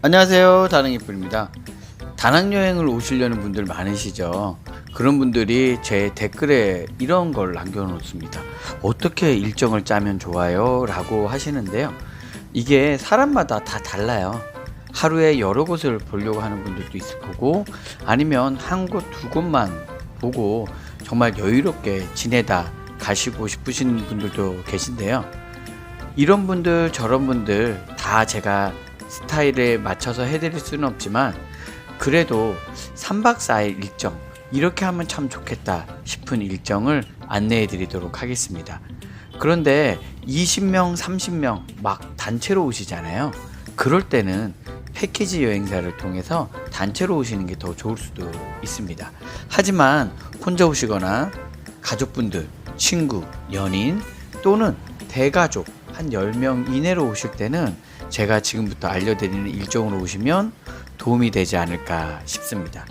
안녕하세요. 다낭이뿔입니다. 다낭 여행을 오시려는 분들 많으시죠? 그런 분들이 제 댓글에 이런 걸 남겨놓습니다. 어떻게 일정을 짜면 좋아요? 라고 하시는데요. 이게 사람마다 다 달라요. 하루에 여러 곳을 보려고 하는 분들도 있을 거고, 아니면 한 곳, 두 곳만 보고 정말 여유롭게 지내다 가시고 싶으신 분들도 계신데요. 이런 분들, 저런 분들 다 제가 스타일에 맞춰서 해드릴 수는 없지만 그래도 3박 4일 일정 이렇게 하면 참 좋겠다 싶은 일정을 안내해 드리도록 하겠습니다. 그런데 20명, 30명 막 단체로 오시잖아요. 그럴 때는 패키지 여행사를 통해서 단체로 오시는 게 더 좋을 수도 있습니다. 하지만 혼자 오시거나 가족분들, 친구, 연인 또는 대가족 한 10명 이내로 오실 때는 제가 지금부터 알려드리는 일정으로 오시면 도움이 되지 않을까 싶습니다.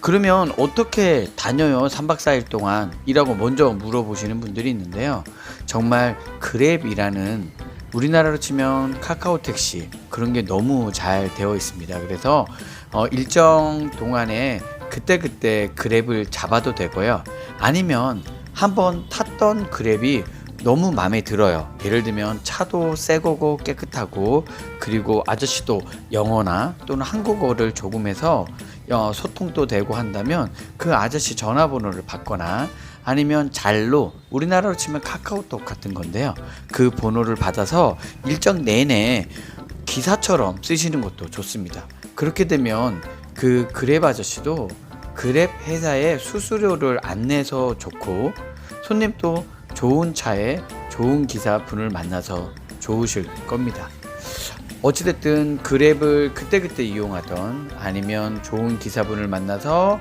그러면 어떻게 다녀요? 3박 4일 동안 이라고 먼저 물어보시는 분들이 있는데요. 정말 그랩이라는 우리나라로 치면 카카오 택시 그런 게 너무 잘 되어 있습니다. 그래서 어, 일정 동안에 그때그때 그랩을 잡아도 되고요. 아니면 한번 탔던 그랩이 너무 마음에 들어요. 예를 들면 차도 새 거고 깨끗하고 그리고 아저씨도 영어나 또는 한국어를 조금 해서 어, 소통도 되고 한다면 그 아저씨 전화번호를 받거나 아니면 잘로 우리나라로 치면 카카오톡 같은 건데요. 그 번호를 받아서 일정 내내 기사처럼 쓰시는 것도 좋습니다. 그렇게 되면 그 그랩 아저씨도 그랩 회사에 수수료를 안 내서 좋고 손님도 좋은 차에 좋은 기사분을 만나서 좋으실 겁니다. 어찌됐든 그랩을 그때그때 이용하던 아니면 좋은 기사분을 만나서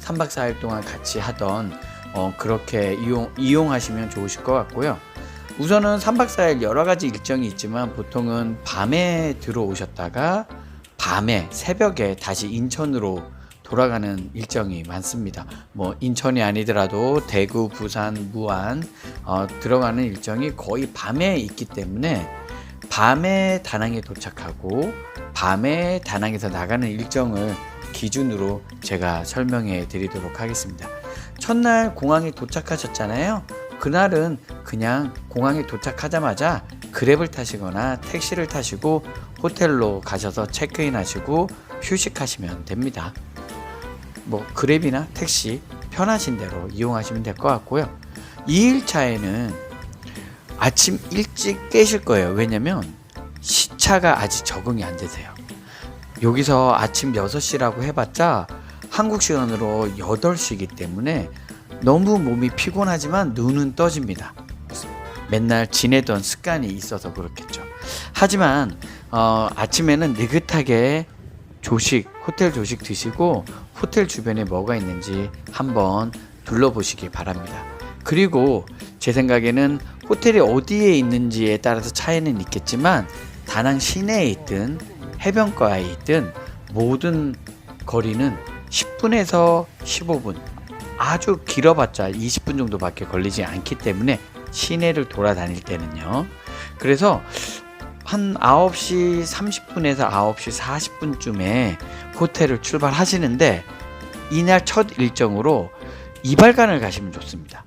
3박 4일 동안 같이 하던 어, 그렇게 이용, 이용하시면 좋으실 것 같고요. 우선은 3박 4일 여러 가지 일정이 있지만 보통은 밤에 들어오셨다가 밤에 새벽에 다시 인천으로 돌아가는 일정이 많습니다. 뭐 인천이 아니더라도 대구, 부산, 무안 어, 들어가는 일정이 거의 밤에 있기 때문에 밤에 다낭에 도착하고 밤에 다낭에서 나가는 일정을 기준으로 제가 설명해 드리도록 하겠습니다. 첫날 공항에 도착하셨잖아요. 그날은 그냥 공항에 도착하자마자 그랩을 타시거나 택시를 타시고 호텔로 가셔서 체크인 하시고 휴식하시면 됩니다. 뭐 그랩이나 택시 편하신 대로 이용하시면 될 것 같고요. 2일차에는 아침 일찍 깨실 거예요. 왜냐면 시차가 아직 적응이 안 되세요. 여기서 아침 6시라고 해봤자 한국 시간으로 8시이기 때문에 너무 몸이 피곤하지만 눈은 떠집니다. 맨날 지내던 습관이 있어서 그렇겠죠. 하지만 어, 아침에는 느긋하게 조식, 호텔 조식 드시고 호텔 주변에 뭐가 있는지 한번 둘러보시기 바랍니다. 그리고 제 생각에는 호텔이 어디에 있는지에 따라서 차이는 있겠지만 다낭 시내에 있든 해변가에 있든 모든 거리는 10분에서 15분 아주 길어봤자 20분 정도밖에 걸리지 않기 때문에 시내를 돌아다닐 때는요. 그래서 한 9시 30분에서 9시 40분쯤에 호텔을 출발하시는데 이날 첫 일정으로 이발관을 가시면 좋습니다.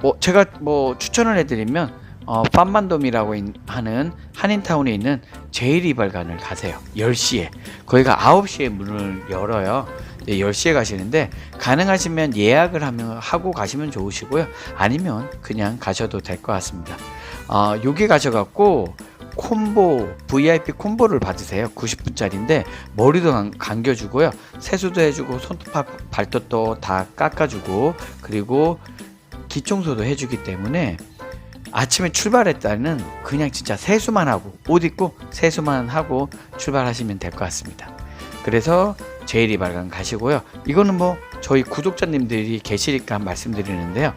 뭐 제가 뭐 추천을 해드리면 어, 팜만돔이라고 인- 하는 한인타운에 있는 제일 이발관을 가세요. 10시에. 거기가 9시에 문을 열어요. 네, 10시에 가시는데 가능하시면 예약을 하면 하고 가시면 좋으시고요. 아니면 그냥 가셔도 될 것 같습니다. 어, 여기 가셔갖고 콤보 VIP 콤보를 받으세요. 90분짜리인데 머리도 감- 감겨주고요. 세수도 해주고 손톱 발톱도 다 깎아주고 그리고 기청소도 해주기 때문에 아침에 출발했다는 그냥 진짜 세수만 하고 옷 입고 세수만 하고 출발하시면 될 것 같습니다. 그래서 제일이 발관 가시고요. 이거는 뭐 저희 구독자님들이 계시니까 말씀드리는데요.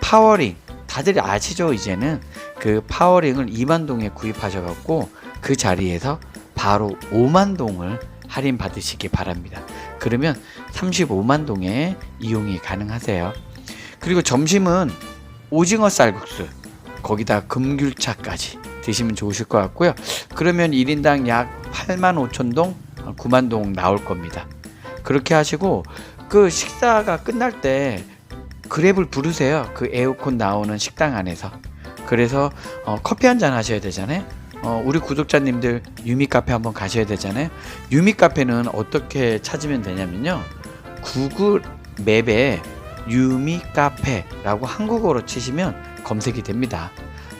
파워링 다들 아시죠? 이제는 그 파워링을 2만 동에 구입하셔갖고 그 자리에서 바로 5만 동을 할인 받으시기 바랍니다. 그러면 35만 동에 이용이 가능하세요. 그리고 점심은 오징어 쌀국수 거기다 금귤차까지 드시면 좋으실 것 같고요. 그러면 1인당 약 8만 5천 동, 9만 동 나올 겁니다. 그렇게 하시고 그 식사가 끝날 때 그랩을 부르세요. 그 에어컨 나오는 식당 안에서. 그래서 어, 커피 한 잔 하셔야 되잖아요. 어, 우리 구독자님들 유미 카페 한번 가셔야 되잖아요. 유미 카페는 어떻게 찾으면 되냐면요. 구글 맵에 유미 카페라고 한국어로 치시면 검색이 됩니다.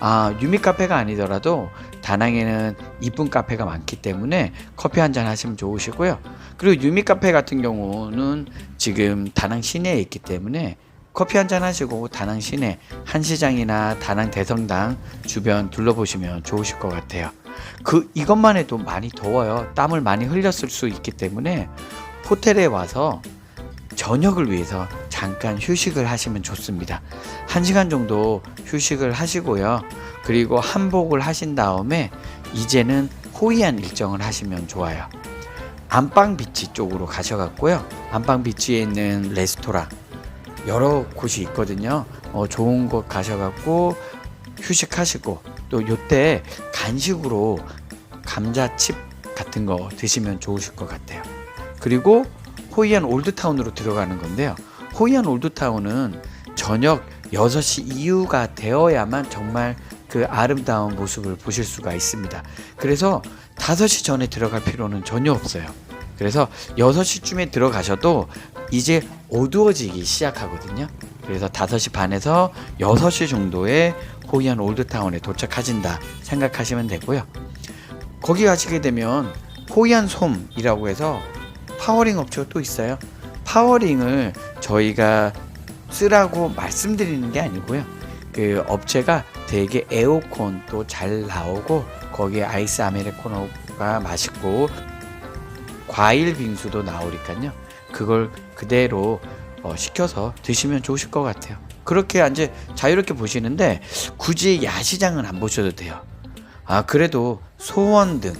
아, 유미 카페가 아니더라도 다낭에는 이쁜 카페가 많기 때문에 커피 한 잔 하시면 좋으시고요. 그리고 유미 카페 같은 경우는 지금 다낭 시내에 있기 때문에 커피 한 잔 하시고 다낭 시내 한시장이나 다낭 대성당 주변 둘러보시면 좋으실 것 같아요. 그 이것만 해도 많이 더워요. 땀을 많이 흘렸을 수 있기 때문에 호텔에 와서 저녁을 위해서 잠깐 휴식을 하시면 좋습니다. 한 시간 정도 휴식을 하시고요. 그리고 한복을 하신 다음에 이제는 호이안 일정을 하시면 좋아요. 안방 비치 쪽으로 가셔갖고요. 안방 비치에 있는 레스토랑 여러 곳이 있거든요. 어, 좋은 곳 가셔갖고 휴식하시고 또 요때 간식으로 감자칩 같은 거 드시면 좋으실 것 같아요. 그리고 호이안 올드타운으로 들어가는 건데요. 호이안 올드타운은 저녁 6시 이후가 되어야만 정말 그 아름다운 모습을 보실 수가 있습니다. 그래서 5시 전에 들어갈 필요는 전혀 없어요. 그래서 6시쯤에 들어가셔도 이제 어두워지기 시작하거든요. 그래서 5시 반에서 6시 정도에 호이안 올드타운에 도착하신다 생각하시면 되고요. 거기 가시게 되면 호이안 솜이라고 해서 파워링 업체가 또 있어요. 파워링을 저희가 쓰라고 말씀드리는 게 아니고요. 그 업체가 되게 에어컨도 잘 나오고 거기에 아이스 아메리카노가 맛있고 과일 빙수도 나오니까요. 그걸 그대로 어, 시켜서 드시면 좋으실 것 같아요. 그렇게 이제 자유롭게 보시는데 굳이 야시장은 안 보셔도 돼요. 아 그래도 소원등이나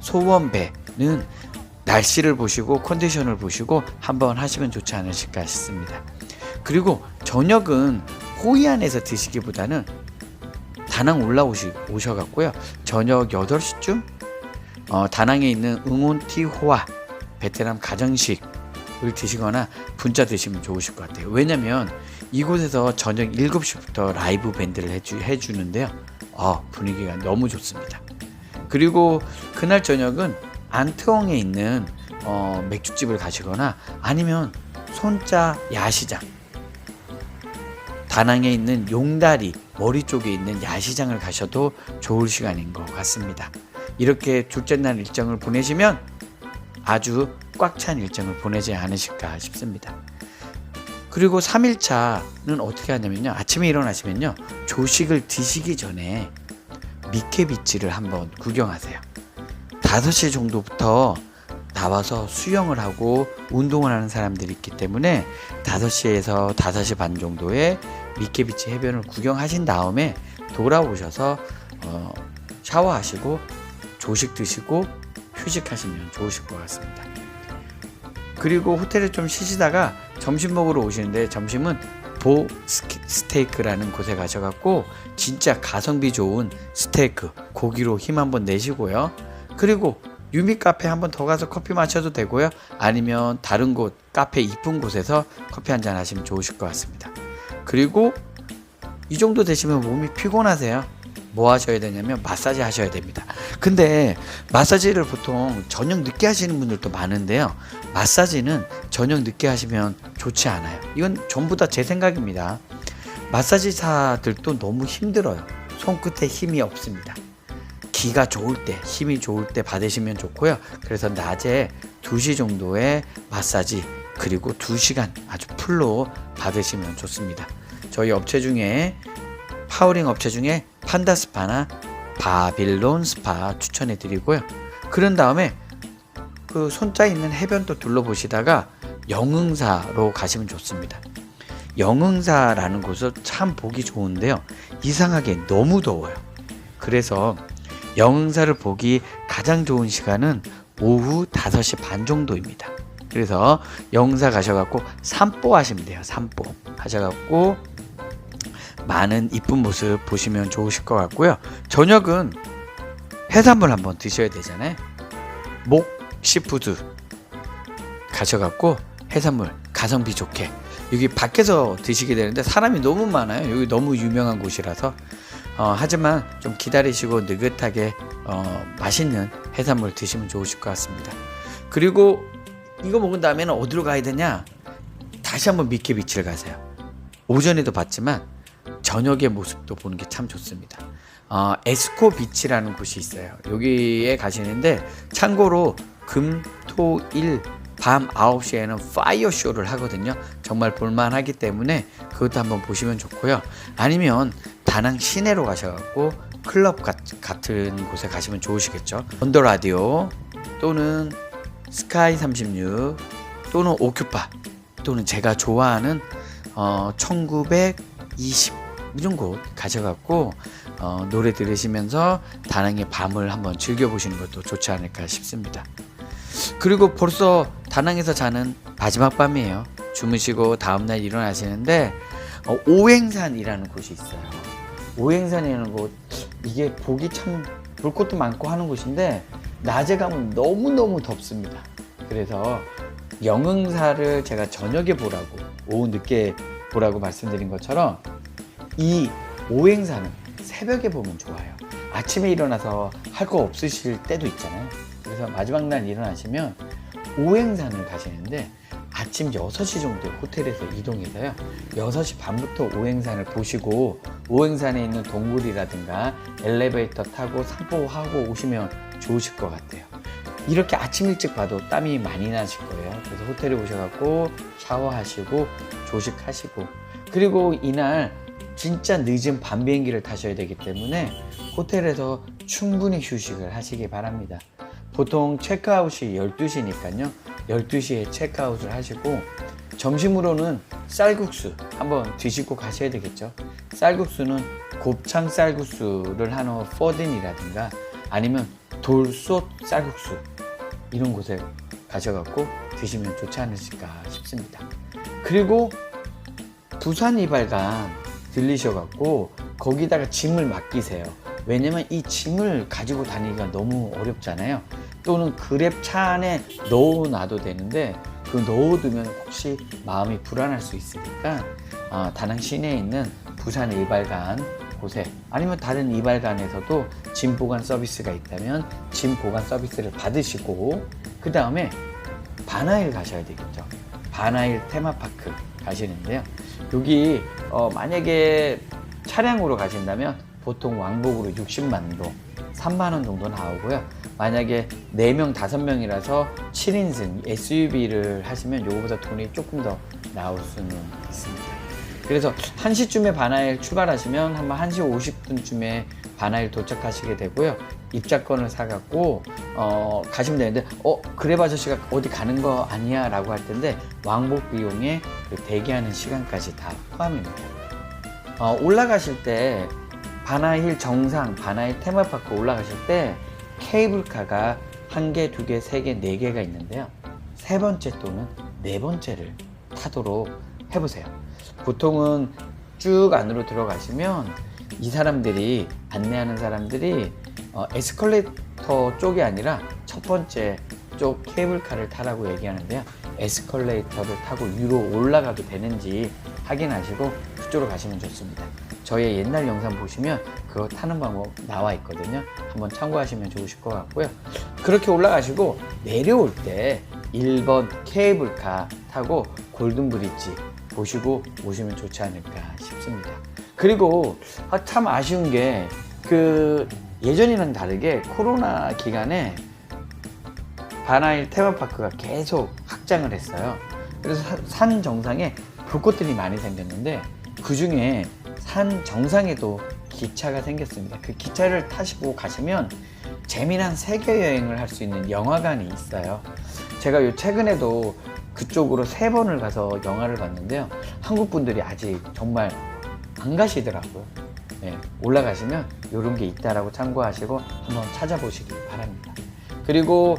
소원배는 날씨를 보시고 컨디션을 보시고 한번 하시면 좋지 않으실까 싶습니다. 그리고 저녁은 호이 안에서 드시기보다는 다낭 올라오시 오셔갖고요. 저녁 8시쯤 어, 다낭에 있는 응온티호아 베트남 가정식을 드시거나 분짜 드시면 좋으실 것 같아요. 왜냐면 이곳에서 저녁 7시부터 라이브 밴드를 해주, 해주는데요. 어, 분위기가 너무 좋습니다. 그리고 그날 저녁은 안트엉에 있는 어, 맥주집을 가시거나 아니면 손자 야시장 다낭에 있는 용다리 머리 쪽에 있는 야시장을 가셔도 좋을 시간인 것 같습니다. 이렇게 둘째 날 일정을 보내시면 아주 꽉 찬 일정을 보내지 않으실까 싶습니다. 그리고 3일차는 어떻게 하냐면요. 아침에 일어나시면요. 조식을 드시기 전에 미케비치를 한번 구경하세요. 5시 정도부터 나와서 수영을 하고 운동을 하는 사람들이 있기 때문에 5시에서 5시 반 정도에 미케비치 해변을 구경하신 다음에 돌아오셔서 어, 샤워하시고 조식 드시고 휴식하시면 좋으실 것 같습니다. 그리고 호텔에 좀 쉬시다가 점심 먹으러 오시는데 점심은 보 스테이크라는 곳에 가셔갖고 진짜 가성비 좋은 스테이크 고기로 힘 한번 내시고요. 그리고 유미 카페 한번 더 가서 커피 마셔도 되고요. 아니면 다른 곳 카페 이쁜 곳에서 커피 한 잔 하시면 좋으실 것 같습니다. 그리고 이 정도 되시면 몸이 피곤하세요. 뭐 하셔야 되냐면 마사지 하셔야 됩니다. 근데 마사지를 보통 저녁 늦게 하시는 분들도 많은데요. 마사지는 저녁 늦게 하시면 좋지 않아요. 이건 전부 다 제 생각입니다. 마사지사들도 너무 힘들어요. 손끝에 힘이 없습니다. 기가 좋을 때, 힘이 좋을 때 받으시면 좋고요. 그래서 낮에 2시 정도의 마사지 그리고 2시간 아주 풀로 받으시면 좋습니다. 저희 업체 중에 파워링 업체 중에 판다 스파나 바빌론 스파 추천해 드리고요. 그런 다음에 그 손자 있는 해변도 둘러보시다가 영흥사로 가시면 좋습니다. 영흥사라는 곳은 참 보기 좋은데요. 이상하게 너무 더워요. 그래서 영흥사를 보기 가장 좋은 시간은 오후 5시 반 정도입니다. 그래서 영흥사 가셔갖고 산보 하시면 돼요. 산보 하셔갖고 많은 이쁜 모습 보시면 좋으실 것 같고요. 저녁은 해산물 한번 드셔야 되잖아요. 목 시푸드 가셔갖고 해산물 가성비 좋게 여기 밖에서 드시게 되는데 사람이 너무 많아요. 여기 너무 유명한 곳이라서 어, 하지만 좀 기다리시고 느긋하게 어, 맛있는 해산물 드시면 좋으실 것 같습니다. 그리고 이거 먹은 다음에는 어디로 가야 되냐? 다시 한번 미케 비치를 가세요. 오전에도 봤지만 저녁의 모습도 보는 게 참 좋습니다. 어, 에스코 비치라는 곳이 있어요. 여기에 가시는데 참고로 금, 토, 일, 밤 9시에는 파이어 쇼를 하거든요. 정말 볼만하기 때문에 그것도 한번 보시면 좋고요. 아니면 다낭 시내로 가셔갖고 클럽 같, 같은 곳에 가시면 좋으시겠죠. 언더 라디오 또는 스카이 36 또는 오큐파 또는 제가 좋아하는 어, 1920 이런 곳 가셔갖고 어, 노래 들으시면서 다낭의 밤을 한번 즐겨보시는 것도 좋지 않을까 싶습니다. 그리고 벌써 다낭에서 자는 마지막 밤이에요. 주무시고 다음날 일어나시는데 어, 오행산이라는 곳이 있어요. 오행산이라는 곳 이게 보기 참 볼 것도 많고 하는 곳인데 낮에 가면 너무 너무 덥습니다. 그래서 영흥사를 제가 저녁에 보라고 오후 늦게 보라고 말씀드린 것처럼 이 오행사는 새벽에 보면 좋아요. 아침에 일어나서 할 거 없으실 때도 있잖아요. 그래서 마지막 날 일어나시면 오행산을 가시는데 아침 6시 정도에 호텔에서 이동해서요. 6시 반부터 오행산을 보시고 오행산에 있는 동굴이라든가 엘리베이터 타고 산보하고 오시면 좋으실 것 같아요. 이렇게 아침 일찍 봐도 땀이 많이 나실 거예요. 그래서 호텔에 오셔갖고 샤워하시고 조식하시고 그리고 이날 진짜 늦은 밤 비행기를 타셔야 되기 때문에 호텔에서 충분히 휴식을 하시기 바랍니다. 보통 체크아웃이 12시니까요. 12시에 체크아웃을 하시고 점심으로는 쌀국수 한번 드시고 가셔야 되겠죠. 쌀국수는 곱창 쌀국수를 하는 퍼딘이라든가 아니면 돌솥 쌀국수 이런 곳에 가셔갖고 드시면 좋지 않으실까 싶습니다. 그리고 부산 이발관 들리셔갖고 거기다가 짐을 맡기세요. 왜냐면 이 짐을 가지고 다니기가 너무 어렵잖아요. 또는 그랩 차 안에 넣어놔도 되는데 그 넣어두면 혹시 마음이 불안할 수 있으니까 아, 다낭 시내에 있는 부산 이발관 곳에 아니면 다른 이발관에서도 짐 보관 서비스가 있다면 짐 보관 서비스를 받으시고 그 다음에 바나일 가셔야 되겠죠. 바나일 테마파크 가시는데요. 여기 어, 만약에 차량으로 가신다면 보통 왕복으로 60만 동, 3만 원 정도 나오고요. 만약에 4명, 5명이라서 7인승 SUV를 하시면 요거보다 돈이 조금 더 나올 수는 있습니다. 그래서 1시쯤에 바나일 출발하시면 한번 1시 50분쯤에 바나일 도착하시게 되고요. 입장권을 사갖고 어, 가시면 되는데 어 그래 아저씨가 어디 가는 거 아니야 라고 할 텐데 왕복 비용에 그 대기하는 시간까지 다 포함입니다. 어, 올라가실 때 바나힐 정상 바나힐 테마파크 올라가실 때 케이블카가 한 개, 두 개, 세 개, 네 개가 있는데요. 세 번째 또는 네 번째를 타도록 해보세요. 보통은 쭉 안으로 들어가시면 이 사람들이 안내하는 사람들이 어, 에스컬레이터 쪽이 아니라 첫 번째 쪽 케이블카를 타라고 얘기하는데요. 에스컬레이터를 타고 위로 올라가도 되는지 확인하시고 그쪽으로 가시면 좋습니다. 저의 옛날 영상 보시면 그거 타는 방법 나와 있거든요. 한번 참고하시면 좋으실 것 같고요. 그렇게 올라가시고 내려올 때 1번 케이블카 타고 골든 브릿지 보시고 오시면 좋지 않을까 싶습니다. 그리고 아, 참 아쉬운 게 그 예전이랑 다르게 코로나 기간에 바나일 테마파크가 계속 확장을 했어요. 그래서 사- 산 정상에 불꽃들이 많이 생겼는데 그 중에 산 정상에도 기차가 생겼습니다. 그 기차를 타시고 가시면 재미난 세계 여행을 할 수 있는 영화관이 있어요. 제가 요 최근에도 그쪽으로 세 번을 가서 영화를 봤는데요. 한국 분들이 아직 정말 안 가시더라고요. 네, 올라가시면 이런 게 있다라고 참고하시고 한번 찾아보시기 바랍니다. 그리고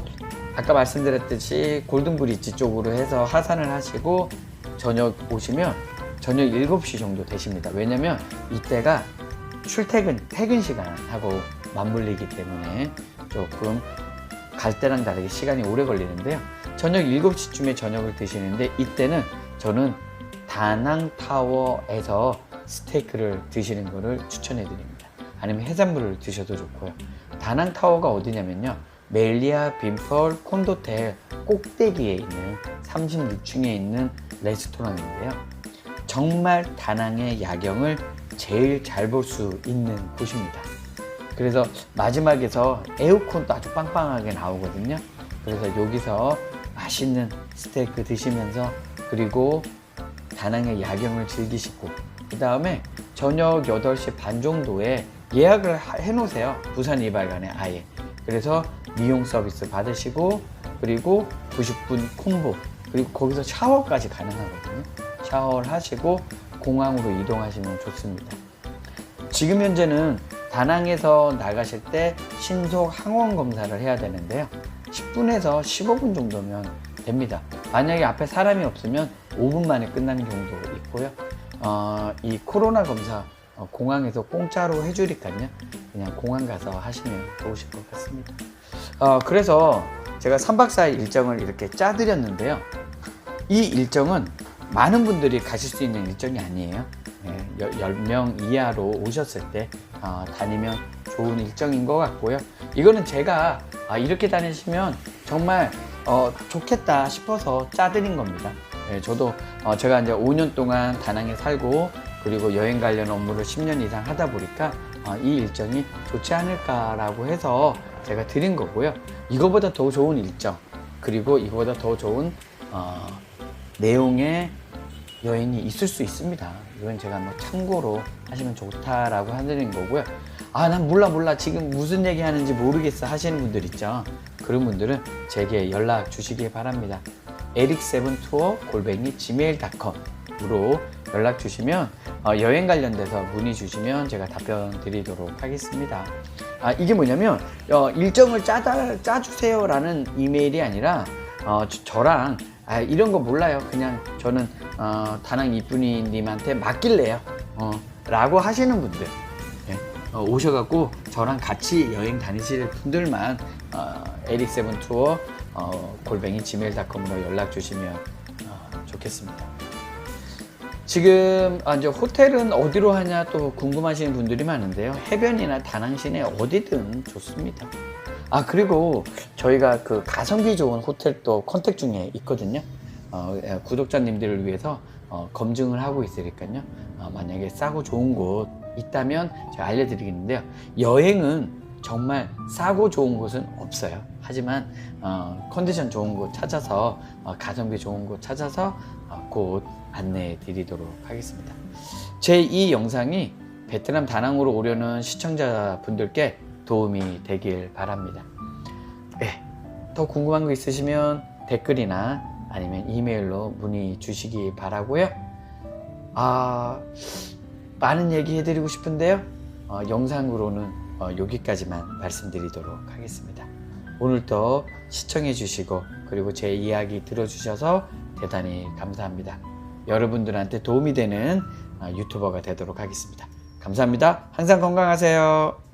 아까 말씀드렸듯이 골든브리지 쪽으로 해서 하산을 하시고 저녁 오시면 저녁 7시 정도 되십니다. 왜냐면 이때가 출퇴근 퇴근 시간하고 맞물리기 때문에 조금 갈 때랑 다르게 시간이 오래 걸리는데요. 저녁 7시쯤에 저녁을 드시는데 이때는 저는 다낭타워에서 스테이크를 드시는 것을 추천해 드립니다. 아니면 해산물을 드셔도 좋고요. 다낭타워가 어디냐면요. 멜리아 빈펄 콘도텔 꼭대기에 있는 36층에 있는 레스토랑인데요. 정말 다낭의 야경을 제일 잘 볼 수 있는 곳입니다. 그래서 마지막에서 에어컨도 아주 빵빵하게 나오거든요. 그래서 여기서 맛있는 스테이크 드시면서 그리고 다낭의 야경을 즐기시고 그 다음에 저녁 8시 반 정도에 예약을 하- 해놓으세요. 부산 이발관에 아예. 그래서 미용 서비스 받으시고 그리고 90분 콤보 그리고 거기서 샤워까지 가능하거든요. 샤워를 하시고 공항으로 이동하시면 좋습니다. 지금 현재는 다낭에서 나가실 때 신속 항원 검사를 해야 되는데요. 10분에서 15분 정도면 됩니다. 만약에 앞에 사람이 없으면 5분 만에 끝나는 경우도 있고요. 어, 이 코로나 검사 어, 공항에서 공짜로 해주니까요. 그냥 공항 가서 하시면 좋으실 것 같습니다. 어, 그래서 제가 3박 4일 일정을 이렇게 짜드렸는데요. 이 일정은 많은 분들이 가실 수 있는 일정이 아니에요. 네, 10명 이하로 오셨을 때 어, 다니면 좋은 일정인 것 같고요. 이거는 제가 아, 이렇게 다니시면 정말 어, 좋겠다 싶어서 짜드린 겁니다. 네, 저도 어, 제가 이제 5년 동안 다낭에 살고 그리고 여행 관련 업무를 10년 이상 하다 보니까 어, 이 일정이 좋지 않을까라고 해서 제가 드린 거고요. 이거보다 더 좋은 일정 그리고 이거보다 더 좋은 어, 내용의 여행이 있을 수 있습니다. 이건 제가 뭐 참고로 하시면 좋다라고 하는 거고요. 아, 난 몰라, 몰라. 지금 무슨 얘기 하는지 모르겠어 하시는 분들 있죠. 그런 분들은 제게 연락 주시기 바랍니다. 에릭세븐투어 골뱅이 gmail.com으로 연락 주시면 어, 여행 관련돼서 문의 주시면 제가 답변 드리도록 하겠습니다. 아, 이게 뭐냐면 어, 일정을 짜다, 짜주세요라는 이메일이 아니라 어, 저, 랑 아, 이런 거 몰라요. 그냥 저는 어, 다낭 이쁜이님한테 맡길래요. 어, 라고 하시는 분들 예, 어, 오셔갖고 저랑 같이 여행 다니실 분들만 어, 에릭세븐 투어 어, 골뱅이 gmail.com으로 연락 주시면 어, 좋겠습니다. 지금 아, 이제 호텔은 어디로 하냐 또 궁금하시는 분들이 많은데요. 해변이나 다낭 시내 어디든 좋습니다. 아 그리고 저희가 그 가성비 좋은 호텔도 컨택 중에 있거든요. 어, 예, 구독자님들을 위해서 어, 검증을 하고 있으니까요. 어, 만약에 싸고 좋은 곳 있다면 제가 알려드리겠는데요. 여행은 정말 싸고 좋은 곳은 없어요. 하지만 어, 컨디션 좋은 곳 찾아서 어, 가성비 좋은 곳 찾아서 어, 곧 안내해 드리도록 하겠습니다. 제 이 영상이 베트남 다낭으로 오려는 시청자분들께 도움이 되길 바랍니다. 네, 더 궁금한 거 있으시면 댓글이나 아니면 이메일로 문의 주시기 바라고요. 아, 많은 얘기 해드리고 싶은데요. 어, 영상으로는 어, 여기까지만 말씀드리도록 하겠습니다. 오늘도 시청해 주시고 그리고 제 이야기 들어주셔서 대단히 감사합니다. 여러분들한테 도움이 되는 어, 유튜버가 되도록 하겠습니다. 감사합니다. 항상 건강하세요.